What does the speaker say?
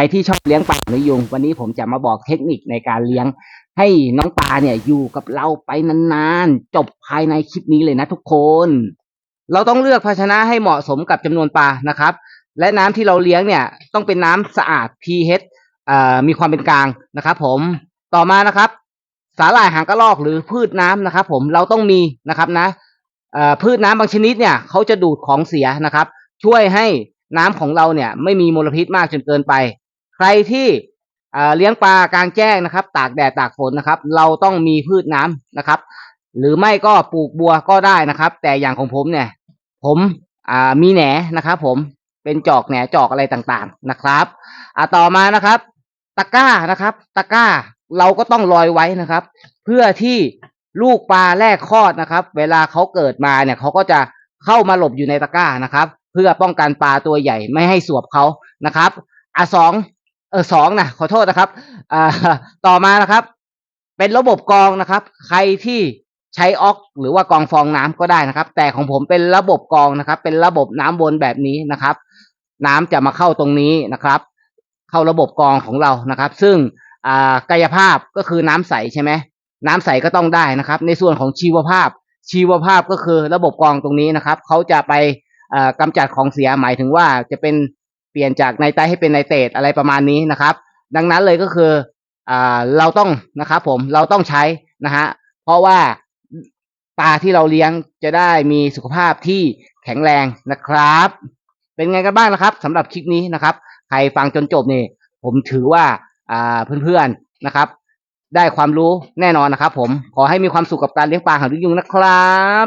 รที่ชอบเลี้ยงปลาหางนยุง วันนี้ผมจะมาบอกเทคนิคในการเลี้ยง ให้น้องปลาเนี่ยอยู่กับเราไปนานๆ จบภายในคลิปนี้เลยนะทุกคน เราต้องเลือกภาชนะให้เหมาะสมกับจำนวนปลานะครับ และน้ำที่เราเลี้ยงเนี่ยต้องเป็นน้ำสะอาด pH เอ่อมีความเป็นกลางนะครับผมต่อมานะครับ สาหร่ายหางกระรอกหรือพืชน้ำนะครับ ผมเราต้องมีนะครับนะพืชน้ำบางชนิดเนี่ยเขาจะดูดของเสียนะครับ ช่วยให้น้ำของเราเนี่ยไม่มีมลพิษมากจนเกินไป ใครที่เลี้ยงปลากลางแจ้งนะครับ ตากแดดตากฝนนะครับ เราต้องมีพืชน้ำนะครับ หรือไม่ก็ปลูกบัวก็ได้นะครับ แต่อย่างของผมเนี่ย ผมมีแหนนะครับ ผมเป็นจอกแหนจอกอะไรต่างๆนะครับอ่าต่อมานะครับ ตะกร้านะครับ ตะกร้าเราก็ต้องลอยไว้นะครับ เพื่อที่ลูกปลาแรกคลอดนะครับ เวลาเขาเกิดมาเนี่ยเขาก็จะเข้ามาหลบอยู่ในตะกร้านะครับ เพื่อป้องกันปลาตัวใหญ่ไม่ให้สวบเขานะครับอะสอง เออสองนะขอโทษนะครับอ่าต่อมานะครับ เป็นระบบกรองนะครับ ใครที่ใช้ออกหรือว่ากรองฟองน้ำก็ได้นะครับ แต่ของผมเป็นระบบกรองนะครับ เป็นระบบน้ำวนแบบนี้นะครับ น้ำจะมาเข้าตรงนี้นะครับ เข้าระบบกรองของเรานะครับ ซึ่งอ่ากายภาพก็คือน้ำใสใช่ไหมน้ำใสก็ต้องได้นะครับ ในส่วนของชีวภาพ ชีวภาพก็คือระบบกรองตรงนี้นะครับเขาจะไปเอ่อกำจัดของเสียหมายถึงว่าจะเป็น เปลี่ยนจากไนไตให้เป็นไนเตรตอะไรประมาณนี้นะครับ ดังนั้นเลยก็คืออ่าเราต้องนะครับผมเราต้องใช้นะฮะเพราะว่าปลาที่เราเลี้ยงจะได้มีสุขภาพที่แข็งแรงนะครับ เป็นไงกันบ้างนะครับสำหรับคลิปนี้นะครับ ใครฟังจนจบนี่ผมถือว่าอ่าเพื่อนๆนะครับ ได้ความรู้แน่นอนนะครับ ผมขอให้มีความสุขกับการเลี้ยงปลาหางนกยุงนะครับ